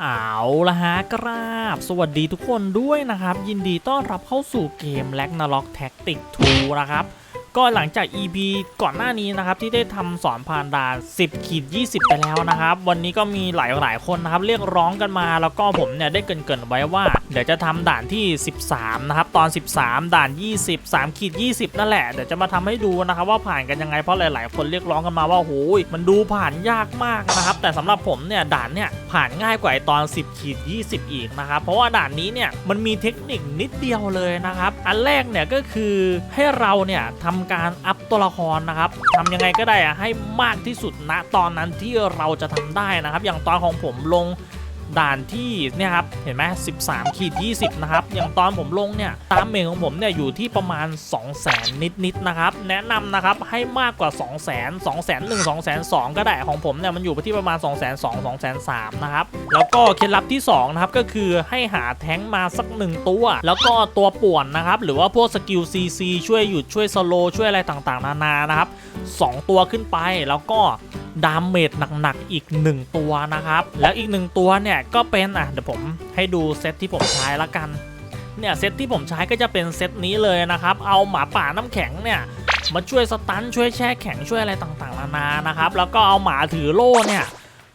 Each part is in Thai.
เอาละฮะกราบ สวัสดีทุกคนด้วยนะครับ ยินดีต้อนรับเข้าสู่เกมแล็กนาล็อกแท็กติกทูนะครับ ก็หลังจาก EP ก่อนหน้านี้นะครับที่ได้ทำสอนผ่านด่าน 10ขีด20 ไปแล้วนะครับ วันนี้ก็มีหลายหลายคนนะครับเรียกร้องกันมาแล้วก็ผมเนี่ยได้เกรินๆไว้ว่า เดี๋ยวจะทำด่านที่ 13 นะครับ ตอน 13 ด่าน 20 3ขีด20 นั่นแหละ เดี๋ยวจะมาทำให้ดูนะครับว่าผ่านกันยังไงเพราะหลาย ๆ คนเรียกร้องกันมาว่าโหยมันดูผ่านยากมากนะครับ แต่สำหรับผมเนี่ยด่านเนี่ยผ่านง่ายกว่าไอตอน 10ขีด20 อีกนะครับเพราะว่าด่านนี้เนี่ยมันมีเทคนิคนิดเดียวเลยนะครับอันแรกเนี่ยก็คือให้เราเนี่ยทำการอัพตัวละครนะครับทำยังไงก็ได้อะให้มากที่สุดณตอนนั้นที่เราจะทำได้นะครับ อย่างตอนของผมลง ด่านที่เนี่ยครับเห็นไหม13ขีด20 นะครับ อย่างตอนผมลงเนี่ยตามเมงของผมเนี่ยอยู่ที่ประมาณ 2 0 0แสนนิดๆนะครับแนะนำนะครับให้มากกว่า 2 0 0แสน2 0 0 0 0 1 2 0 0 0 2ก็ได้ของผมเนี่ยมันอยู่ที่ประมาณ 2 0 0 0 0 2 2 0 0 0นะครับแล้วก็เคล็ดลับที่2นะครับก็คือให้หาแท้งมาสัก 1 ตัว แล้วก็ตัวป่วนนะครับหรือว่าพวกสกิล CC ช่วยหยุดช่วยสโลช่วยอะไรต่างๆ นานานะครับ2ตัวขึ้นไปแล้วก็ ดามเมจหนักๆอีก 1 ตัวนะครับ แล้วอีก 1 ตัวเนี่ยก็เป็นอะเดี๋ยวผมให้ดูเซตที่ผมใช้ละกันเนี่ยเซตที่ผมใช้ก็จะเป็นเซตนี้เลยนะครับ เอาหมาป่าน้ำแข็งเนี่ยมาช่วยสตันช่วยแช่แข็งช่วยอะไรต่างๆนานานะครับ แล้วก็เอาหมาถือโล่เนี่ย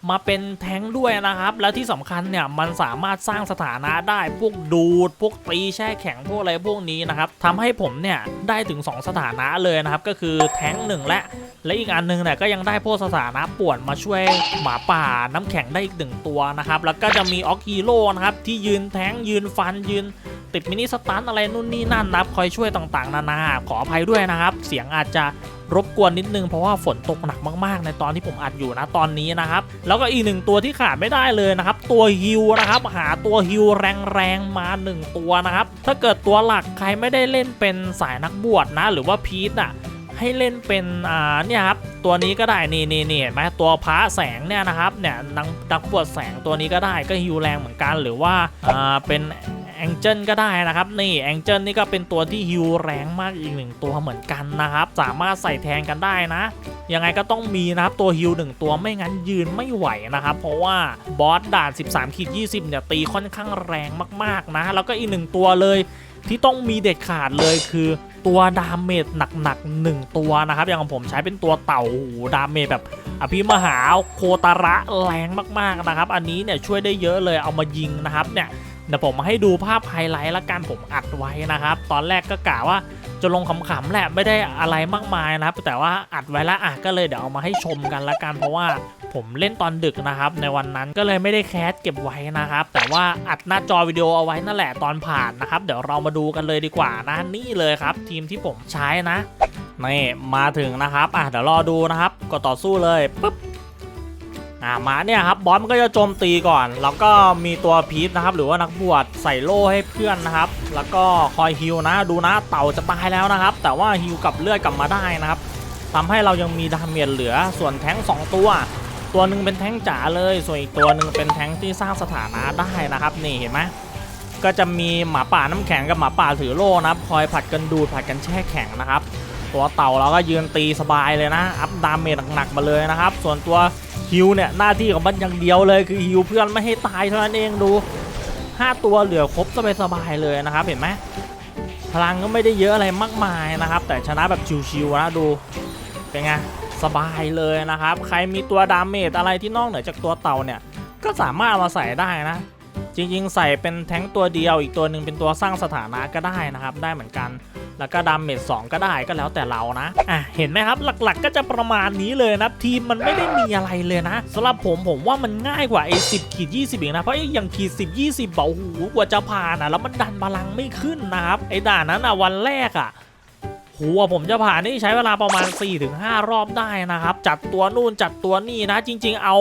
มาเป็นแท้งด้วยนะครับ แล้วที่สำคัญเนี่ยมันสามารถสร้างสถานะได้พวกดูด พวกตีแช่แข็งพวกอะไรพวกนี้นะครับทำให้ผมเนี่ยได้ถึง 2 สถานะเลยนะครับ ก็คือแท้งหนึ่งและ และอีกอันหนึงเนี่ยก็ยังได้พวกสถานะป่วนมาช่วยหมาป่าน้ำแข็งได้อีกหนึ่งตัวนะครับ แล้วก็จะมีออกฮีโร่นะครับที่ยืนแทงยืนฟันยืนติดมินิสตันอะไรนู่นนี่นั่นนะครับคอยช่วยต่างๆ นานาขออภัยด้วยนะครับ เสียงอาจจะรบกวนนิดนึงเพราะว่าฝนตกหนักมากๆ ในตอนที่ผมอัดอยู่นะตอนนี้นะครับ แล้วก็อีกหนึ่งตัวที่ขาดไม่ได้เลยนะครับ ตัวฮิวนะครับ หาตัวฮิวแรงๆ มา 1 ตัวนะครับ ถ้าเกิดตัวหลักใครไม่ได้เล่นเป็นสายนักบวชนะ หรือว่าพีทอะ ให้เล่นเป็นอ่าเนี่ยครับตัวนี้ก็ได้นี่นี่นี่เห็นไหมตัวพระแสงเนี่ยนะครับเนี่ยนังนักบวชแสงตัวนี้ก็ได้ก็ฮิวแรงเหมือนกันหรือว่าอ่าเป็นแองเจิลก็ได้นะครับนี่แองเจิลนี่ก็เป็นตัวที่ฮิวแรงมากอีกหนึ่งตัวเหมือนกันนะครับ สามารถใส่แทนกันได้นะ ยังไงก็ต้องมีนะครับตัวฮิลหนึ่งตัวไม่งั้นยืนไม่ไหวนะครับ เพราะว่าบอสด่าน 13ขีด20เนี่ยตีค่อนข้างแรงมากๆนะ แล้วก็อีกหนึ่งตัวเลยที่ต้องมีเด็ดขาดเลยคือ ตัวดาเมจหนักๆ1ตัวนะครับ อย่างของผมใช้เป็นตัวเต่าหูดาเมจแบบอภิมหาโคตาระแรงมากๆนะครับ อันนี้เนี่ยช่วยได้เยอะเลยเอามายิงนะครับเนี่ยเดี๋ยวผมมาให้ดูภาพไฮไลท์ละกันผมอัดไว้นะครับ ตอนแรกก็กะว่า จะลงขำๆแหละไม่ได้อะไรมากมายนะครับ แต่ว่าอัดไว้แล้วอะก็เลยเดี๋ยวเอามาให้ชมกันละกันเพราะว่าผมเล่นตอนดึกนะครับ ในวันนั้นก็เลยไม่ได้แคสเก็บไว้นะครับ แต่ว่าอัดหน้าจอวิดีโอเอาไว้นั่นแหละตอนผ่านนะครับ เดี๋ยวเรามาดูกันเลยดีกว่านะนี่เลยครับ ทีมที่ผมใช้นะนี่มาถึงนะครับอะเดี๋ยวรอดูนะครับก็ต่อสู้เลยปุ๊บ อ่ามาเนี่ยครับบอสมันก็จะโจมตีก่อน แล้วก็มีตัวพีทนะครับ หรือว่านักบวชใส่โล่ให้เพื่อนนะครับ แล้วก็คอยฮิวนะ ดูนะเต่าจะตายแล้วนะครับ แต่ว่าฮิวกับเลือดกลับมาได้นะครับทำให้เรายังมีดาเมจเหลือ ส่วนแท้งสองตัว ตัวหนึ่งเป็นแท้งจ๋าเลย ส่วนอีกตัวหนึ่งเป็นแท้งที่สร้างสถานะได้นะครับ นี่เห็นไหมก็จะมีหมาป่าน้ำแข็งกับหมาป่าถือโล่นะครับ คอยผัดกันดูดผัดกันแช่แข็งนะครับ ตัวเต่าเราก็ยืนตีสบายเลยนะ อัพดาเมจหนักๆมาเลยนะครับ ส่วนตัว ฮิวเนี่ยหน้าที่ของมันอย่างเดียวเลยคือฮิวเพื่อนไม่ให้ตายเท่านั้นเองดู 5 ตัวเหลือครบสบายๆเลยนะครับ เห็นไหมพลังก็ไม่ได้เยอะอะไรมากมายนะครับ แต่ชนะแบบชิวๆนะดูเป็นไงสบายเลยนะครับ ใครมีตัวดาเมจอะไรที่นอกเหนือจากตัวเต่าเนี่ย ก็สามารถเอามาใส่ได้นะ จริงๆ ใส่เป็นแท้งตัวเดียวอีกตัวหนึ่งเป็นตัวสร้างสถานะก็ได้นะครับ ได้เหมือนกัน แล้วก็ดาเมจ2ก็ได้ก็แล้วแต่เรานะอะเห็นไหมครับหลักๆ ก็จะประมาณนี้เลยนะทีมมันไม่ได้มีอะไรเลยนะสำหรับผมผมว่ามันง่ายกว่าไอ้สิบขีด20อีกนะเพราะไอ้อย่างขีด10 20เบาหูกว่าจะผ่านอะแล้วมันดันพลังไม่ขึ้นนะครับไอ้ด่านนั้นอะวันแรกอะ หัวผมจะผ่านนี่ใช้เวลาประมาณ 4-5 รอบได้นะครับ จัดตัวนู่นจัดตัวนี่นะ จริง ๆ เอา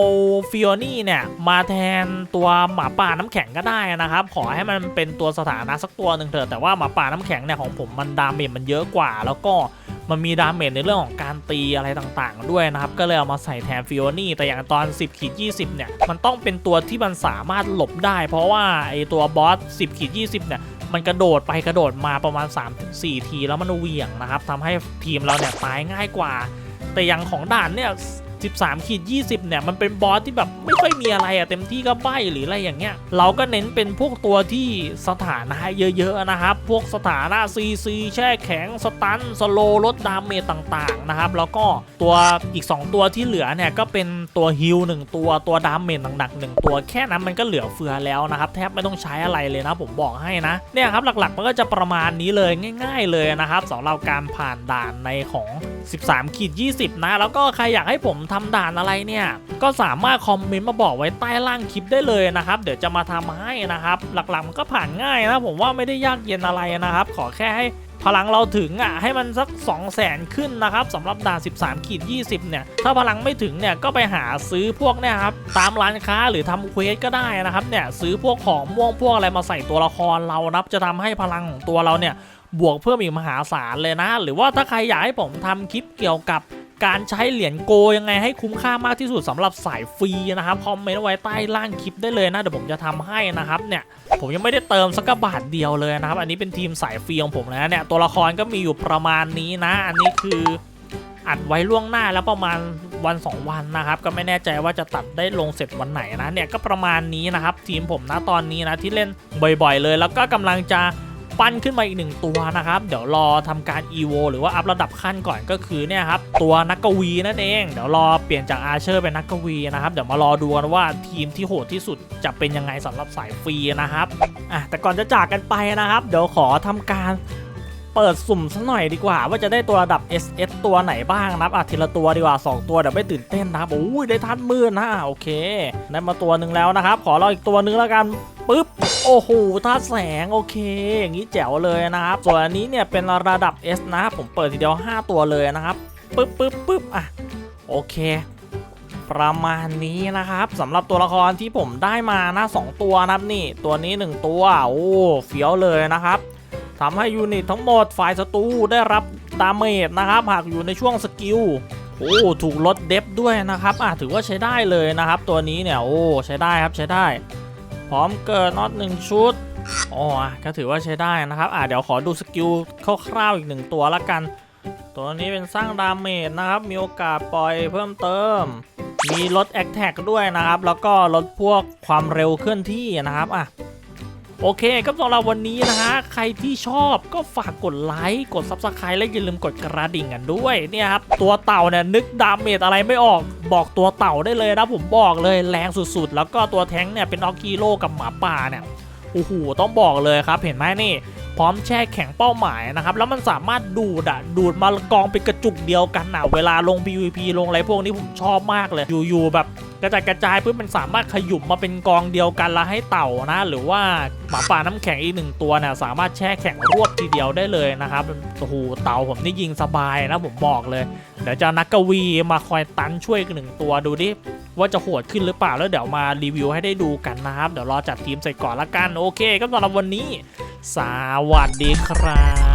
ฟิโอนี่เนี่ย มาแทนตัวหมาป่าน้ำแข็งก็ได้นะครับ ขอให้มันเป็นตัวสถานะสักตัวหนึ่งเถอะแต่ว่าหมาป่าน้ำแข็งเนี่ยของผมมันดาเมจมันเยอะกว่า แล้วก็มันมีดาเมจในเรื่องของการตีอะไรต่างๆ ด้วยนะครับ ก็เลยเอามาใส่แทนฟิโอนี่ แต่อย่างตอน 10ขีด20 เนี่ย มันต้องเป็นตัวที่มันสามารถหลบได้ เพราะว่าไอตัวบอส 10ขีด20 เนี่ย มันกระโดดไปกระโดดมาประมาณ 3-4 ทีแล้วมันเหวี่ยงนะครับทำให้ทีมเราเนี่ยตายง่ายกว่า แต่อย่างของด่านเนี่ย 13ขีด20เนี่ยมันเป็นบอสที่แบบไม่ค่อยมีอะไรอะเต็มที่ก็ใบหรืออะไรอย่างเงี้ย เราก็เน้นเป็นพวกตัวที่สถานะเยอะๆนะครับ พวกสถานะ CC แช่แข็งสตันสโลลดดาเมจต่างๆนะครับ แล้วก็ตัวอีก 2 ตัวที่เหลือเนี่ยก็เป็นตัวฮิลหนึ่งตัวตัวดาเมจหนักๆหนึ่งตัวแค่นั้นมันก็เหลือเฟือแล้วนะครับ แทบไม่ต้องใช้อะไรเลยนะผมบอกให้นะเนี่ยครับหลักๆมันก็จะประมาณนี้เลยง่าย ๆ เลยนะครับสำหรับการผ่านด่านในของ 13ขีด20 นะ แล้วก็ใครอยากให้ผมทำด่านอะไรเนี่ย ก็สามารถคอมเมนต์มาบอกไว้ใต้ล่างคลิปได้เลยนะครับ เดี๋ยวจะมาทำให้นะครับ หลักๆมันก็ผ่านง่ายนะ ผมว่าไม่ได้ยากเย็นอะไรนะครับ ขอแค่ให้พลังเราถึงอะให้มันสัก 2 0 0แสนขึ้นนะครับสำหรับด่าน 13ขีด20 เนี่ย ถ้าพลังไม่ถึงเนี่ยก็ไปหาซื้อพวกเนี่ยครับตามร้านค้าหรือทำเควสก็ได้นะครับเนี่ยซื้อพวกของม่วงพวกอะไรมาใส่ตัวละครเรานับจะทำให้พลังของตัวเราเนี่ย บวกเพิ่มอีกมหาศาลเลยนะ หรือว่าถ้าใครอยากให้ผมทำคลิปเกี่ยวกับการใช้เหรียญโกยังไงให้คุ้มค่ามากที่สุดสำหรับสายฟรีนะครับคอมเมนต์ไว้ใต้ล่างคลิปได้เลยนะเดี๋ยวผมจะทำให้นะครับเนี่ยผมยังไม่ได้เติมสักบาทเดียวเลยนะครับอันนี้เป็นทีมสายฟรีของผมแล้วเนี่ยตัวละครก็มีอยู่ประมาณนี้นะ อันนี้คืออัดไว้ล่วงหน้าแล้วประมาณวัน 2 วันนะครับก็ไม่แน่ใจว่าจะตัดได้ลงเสร็จวันไหนนะเนี่ยก็ประมาณนี้นะครับทีมผมนะตอนนี้นะที่เล่นบ่อย ๆ เลย แล้วก็กำลังจะ ปั้นขึ้นมาอีกหนึ่งตัวนะครับ เดี๋ยวรอทำการ EVO หรือว่าอัพระดับขั้นก่อนก็คือเนี่ยครับตัวนักกวีนั่นเอง เดี๋ยวรอเปลี่ยนจากอาเชอร์เป็นนักกวีนะครับ เดี๋ยวมารอดูกันว่าทีมที่โหดที่สุดจะเป็นยังไงสำหรับสายฟรีนะครับอะแต่ก่อนจะจากกันไปนะครับ เดี๋ยวขอทำการเปิดสุ่มสักหน่อยดีกว่า ว่าจะได้ตัวระดับ SS ตัวไหนบ้างนะครับอะทีละตัวดีกว่า 2 ตัวเดี๋ยวไม่ตื่นเต้นนะครับโอ้ยได้ทัดมืดนะโอเคได้มาตัวหนึ่งแล้วนะครับ ขอราอีกตัวหนึงแล้วกัน ปึ๊บ โอ้โหท่าแสงโอเค อย่างนี้แจ๋วเลยนะครับ ส่วนอันนี้เนี่ยเป็นระดับ S นะครับผมเปิดทีเดียว 5 ตัวเลยนะครับปึ๊บปึ๊บปึ๊บอะโอเค ประมาณนี้นะครับสำหรับตัวละครที่ผมได้มานะ 2 ตัวนะครับนี่ ตัวนี้ 1 ตัวโอ้เฟี้ยวเลยนะครับทำให้ยูนิตทั้งหมดฝ่ายศัตรูได้รับดาเมจนะครับ หากอยู่ในช่วงสกิลโอ้ถูกลดเดฟด้วยนะครับอะถือว่าใช้ได้เลยนะครับ ตัวนี้เนี่ยโอ้ใช้ได้ครับใช้ได้ พร้อมเกิดน็อตหนึ่งชุดอ๋อก็ถือว่าใช้ได้นะครับ อะเดี๋ยวขอดูสกิลคร่าวๆอีกหนึ่งตัวละกัน ตัวนี้เป็นสร้างดาเมจนะครับ มีโอกาสปล่อยเพิ่มเติม มีลดแอคแท็กด้วยนะครับ แล้วก็ลดพวกความเร็วเคลื่อนที่นะครับ อะ โอเคก็สำหรับวันนี้นะฮะใครที่ชอบก็ฝากกดไลค์กด Subscribe และอย่าลืมกดกระดิ่งกันด้วยเนี่ยครับตัวเต่าเนี่ยนึกดาเมจอะไรไม่ออกบอกตัวเต่าได้เลยนะผมบอกเลยแรงสุดๆ แล้วก็ตัวแท้งเนี่ยเป็นออกกีโลกับหมาป่าเนี่ยโอ้โหต้องบอกเลยครับ เห็นไหมนี่ พร้อมแช่แข็งเป้าหมายนะครับ แล้วมันสามารถดูดอะดูดมากองเป็นกระจุกเดียวกันอะเวลาลง PVP ลงอะไรพวกนี้ผมชอบมากเลยอยู่ๆแบบ กระจายกระจายเพื่อมันสามารถขยุบมาเป็นกองเดียวกันแล้วให้เต่านะ หรือว่าหมาป่าน้ำแข็งอีกหนึ่งตัวเนี่ยสามารถแช่แข็งรวบทีเดียวได้เลยนะครับโอ้โหเต่าผมนี่ยิงสบายนะผมบอกเลย เดี๋ยวจะนักกวีมาคอยตันช่วยกันหนึ่งตัวดูดิว่าจะโหดขึ้นหรือเปล่าแล้วเดี๋ยวมารีวิวให้ได้ดูกันนะครับ เดี๋ยวรอจัดทีมใส่ก่อนละกันโอเคก็สำหรับวันนี้ สวัสดีครับ